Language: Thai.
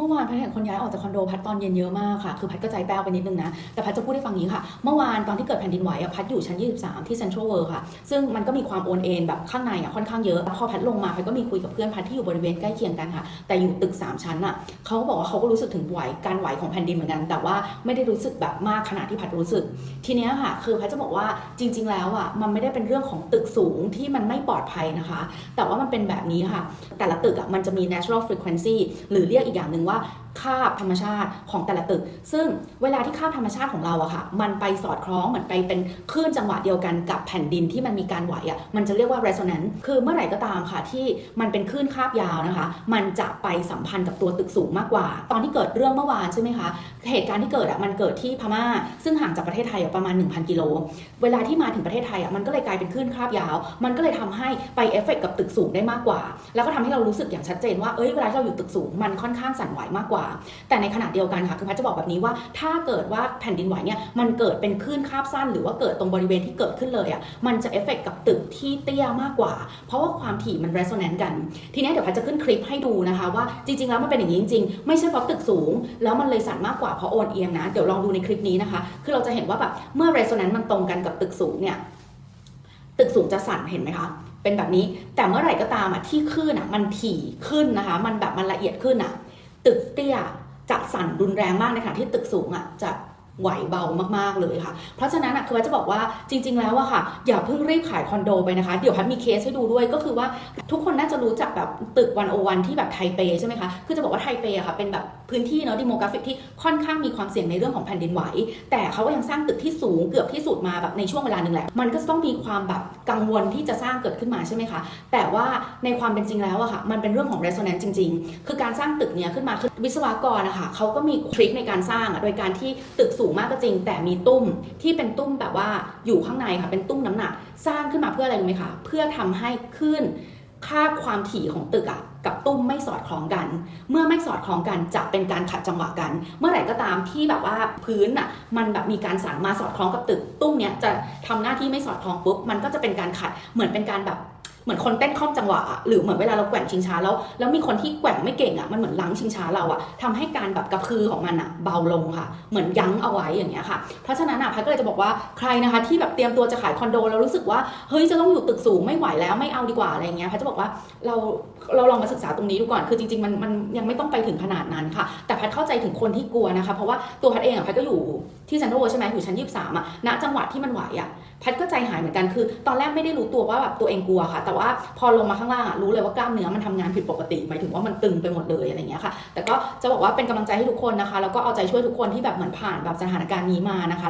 เมื่อวานพัดเห็นคนย้ายออกจากคอนโดพัดตอนเย็นเยอะมากค่ะ คือพัดก็ใจแป้วไปนิดนึงนะ แต่พัดจะพูดให้ฟังนี้ค่ะ เมื่อวานตอนที่เกิดแผ่นดินไหวอะพัดอยู่ชั้น 23 ที่เซ็นทรัลเวิลด์ค่ะ ซึ่งมันก็มีความโอนเอ็นแบบข้างในอะค่อนข้างเยอะ พอพัดลงมาพัดก็มีคุยกับเพื่อนพัดที่อยู่บริเวณใกล้เคียงกันค่ะ แต่อยู่ตึก 3 ชั้นอะเขาก็บอกว่าเขาก็รู้สึกถึงไหวการไหวของแผ่นดินเหมือนกัน แต่ว่าไม่ได้รู้สึกแบบมากขนาดที่พัดรู้สึก ทีเนี้ยค่ะ คือพัดจะบอกว่าจริง ๆ แล้วอะมันไม่ได้เป็นเรื่องของตึกสูงที่มันไม่ปลอดภัยนะคะ แต่ว่ามันเป็นแบบนี้ค่ะ แต่ละตึกอะมันจะมี natural frequency หรือเรียกอีกอย่างหนึ่งว่าคาบธรรมชาติของแต่ละตึก ซึ่งเวลาที่คาบธรรมชาติของเราอะค่ะ มันไปสอดคล้องเหมือนไปเป็นคลื่นจังหวะเดียวกันกับแผ่นดินที่มันมีการไหวอะมันจะเรียกว่า resonance คือเมื่อไหร่ก็ตามค่ะที่มันเป็นคลื่นคาบยาวนะคะ มันจะไปสัมพันธ์กับตัวตึกสูงมากกว่า ตอนที่เกิดเรื่องเมื่อวานใช่ไหมคะ เหตุการณ์ที่เกิดอะมันเกิดที่พม่า ซึ่งห่างจากประเทศไทยประมาณ 1,000 กิโล เวลาที่มาถึงประเทศไทยอะมันก็เลยกลายเป็นคลื่นคาบยาว มันก็เลยทำให้ไปเอฟเฟกต์กับตึกสูงได้มากกว่า แล้วก็ทำให้เรารู้สึกอย่างชัดเจนว่า เอ้ย เวลาที่เราอยู่ตึกสูง มันค่อนข้างสั่นไหวมากกว่า แต่ในขณะเดียวกันค่ะคือพัชจะบอกแบบนี้ว่า ถ้าเกิดว่าแผ่นดินไหวเนี่ยมันเกิดเป็นคลื่นคาบสั้น หรือว่าเกิดตรงบริเวณที่เกิดขึ้นเลยอะมันจะเอฟเฟกต์กับตึกที่เตี้ยมากกว่า เพราะว่าความถี่มัน resonance กัน ทีนี้เดี๋ยวพัชจะขึ้นคลิปให้ดูนะคะว่าจริง ๆ แล้วมันเป็นอย่างนี้จริงๆ ไม่ใช่เพราะตึกสูง แล้วมันเลยสั่นมากกว่าเพราะโอนเอียงนะเดี๋ยวลองดูในคลิปนี้นะคะ คือเราจะเห็นว่าแบบเมื่อ resonance มันตรงกันกับตึกสูงเนี่ยตึกสูงจะสั่นเห็นไหมคะเป็นแบบนี้แต่เมื่อไหร่ก็ตามอะที่คลื่นอะมันถี่ขึ้นนะคะ มันแบบมันละเอียดขึ้นอะ ตึกเตี้ยจะสั่นรุนแรงมากในขณะที่ตึกสูงอะจะ ไหวเบามากๆเลยค่ะ เพราะฉะนั้นอะคือว่าจะบอกว่าจริง ๆ แล้วอะค่ะ อย่าเพิ่งรีบขายคอนโดไปนะคะ เดี๋ยวพัดมีเคสให้ดูด้วยก็คือว่าทุกคนน่าจะรู้จักแบบตึกวันโอวันที่แบบไทเปใช่ไหมคะ คือจะบอกว่าไทเปอะค่ะเป็นแบบพื้นที่เนาะดิโมกราฟิกที่ค่อนข้างมีความเสี่ยงในเรื่องของแผ่นดินไหว แต่เขาก็ยังสร้างตึกที่สูงเกือบที่สุดมาแบบในช่วงเวลาหนึ่งแหละ มันก็ต้องมีความแบบกังวลที่จะสร้างเกิดขึ้นมาใช่ไหมคะ แต่ว่าในความเป็นจริงแล้วอะค่ะ มันเป็นเรื่องของ resonance จริง ๆ คือการสร้างตึกเนี้ยขึ้นมาคือวิศวกรนะคะเขาก็มีทริคในการสร้างอะโดยการที่ตึกสูงมากก็จริง แต่มีตุ้มที่เป็นตุ้มแบบว่าอยู่ข้างในค่ะเป็นตุ้มน้ำหนัก สร้างขึ้นมาเพื่ออะไรรู้ไหมคะเพื่อทำให้ขึ้นค่าความถี่ของตึกอะกับตุ้มไม่สอดคล้องกัน เมื่อไม่สอดคล้องกันจะเป็นการขัดจังหวะกัน เมื่อไหร่ก็ตามที่แบบว่าพื้นอะมันแบบมีการสั่นมาสอดคล้องกับตึก ตุ้มเนี้ยจะทำหน้าที่ไม่สอดคล้องปุ๊บมันก็จะเป็นการขัดเหมือนเป็นการแบบ เหมือนคนเต้นข้อมจังหวะอะหรือเหมือนเวลาเราแกว่งชิงช้าแล้ว แล้วมีคนที่แกว่งไม่เก่งอะมันเหมือนล้างชิงช้าเราอะทำให้การแบบกระพือของมันอะเบาลงค่ะ เหมือนยั้งเอาไว้อย่างเงี้ยค่ะ เพราะฉะนั้นอะพัดก็เลยจะบอกว่าใครนะคะที่แบบเตรียมตัวจะขายคอนโดแล้วรู้สึกว่าเฮ้ยจะต้องอยู่ตึกสูงไม่ไหวแล้วไม่เอาดีกว่าอะไรเงี้ยพัดจะบอกว่าเราเราลองมาศึกษาตรงนี้ดูก่อนคือจริงๆมันมันยังไม่ต้องไปถึงขนาดนั้นค่ะ แต่พัดเข้าใจถึงคนที่กลัวนะคะ เพราะว่าตัวพัดเองอะพัดก็อยู่ที่เซ็นทรัลเวิลด์ใช่ไหมอยู่ชั้นยี่สิบสามอะณจังหวะที่มันไหวอะ พัดก็ใจหายเหมือนกันคือ ตอนแรกไม่ได้รู้ตัวว่าแบบตัวเองกลัวค่ะ แต่ว่าพอลงมาข้างล่างอะรู้เลยว่ากล้ามเนื้อมันทำงานผิดปกติหมายถึงว่ามันตึงไปหมดเลยอะไรเงี้ยค่ะ แต่ก็จะบอกว่าเป็นกำลังใจให้ทุกคนนะคะ แล้วก็เอาใจช่วยทุกคนที่แบบเหมือนผ่านแบบสถานการณ์นี้มานะคะ